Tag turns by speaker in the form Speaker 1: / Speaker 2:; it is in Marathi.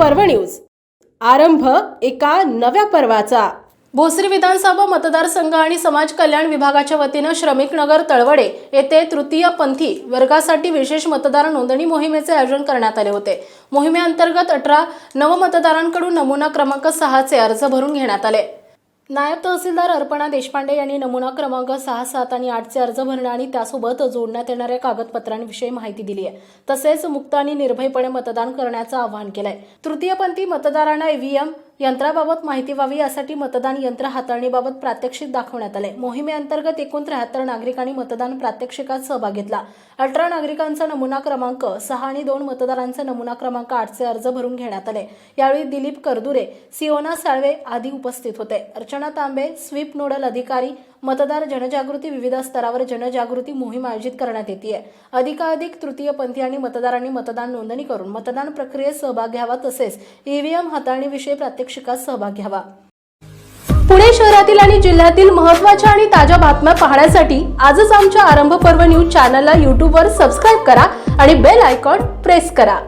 Speaker 1: न्यूज. आरंभ एका नव्या पर्वाचा. भोसरी विधानसभा मतदारसंघ आणि समाज कल्याण विभागाच्या वतीनं श्रमिक नगर तळवडे येथे तृतीय पंथी वर्गासाठी विशेष मतदार नोंदणी मोहिमेचे आयोजन करण्यात आले होते. मोहिमेअंतर्गत अठरा नवमतदारांकडून नमुना क्रमांक सहाचे अर्ज भरून घेण्यात आले. नायब तहसीलदार अर्पणा देशपांडे यांनी नमुना क्रमांक सहा सात आणि आठचे अर्ज भरणे आणि त्यासोबत जोडण्यात येणाऱ्या कागदपत्रांविषयी माहिती दिली आहे. तसेच मुक्त आणि निर्भयपणे मतदान करण्याचं आवाहन केलंय. तृतीयपंथी मतदारांना ईव्हीएम यंत्राबाबत माहिती व्हावी यासाठी मतदान यंत्र हाताळणीबाबत प्रात्यक्षिक दाखवण्यात आले. मोहिमेअंतर्गत एकूण त्र्याहत्तर नागरिकांनी मतदान प्रात्यक्षिकात सहभाग घेतला. अठरा नागरिकांचा नमुना क्रमांक सहा आणि दोन मतदारांचा नमुना क्रमांक आठचे अर्ज भरून घेण्यात आले. यावेळी दिलीप करदुरे सिओना साळवे आदी उपस्थित होते. अर्चना तांबे स्वीप नोडल अधिकारी मतदार जनजागृती विविध स्तरावर जनजागृती मोहीम आयोजित करण्यात येते अधिकाधिक तृतीयपंथी आणि मतदारांनी मतदान नोंदणी करून मतदान प्रक्रियेत सहभाग घ्यावा तसेच ईव्हीएम हाताळणीविषयी प्रात्यक्षिकात सहभाग घ्यावा. पुणे शहरातील आणि जिल्ह्यातील महत्त्वाच्या आणि ताज्या बातम्या पाहण्यासाठी आजच आमच्या आरंभ पर्व न्यूज चॅनलला यूट्यूबवर सबस्क्राईब करा आणि बेल आयकॉन प्रेस करा.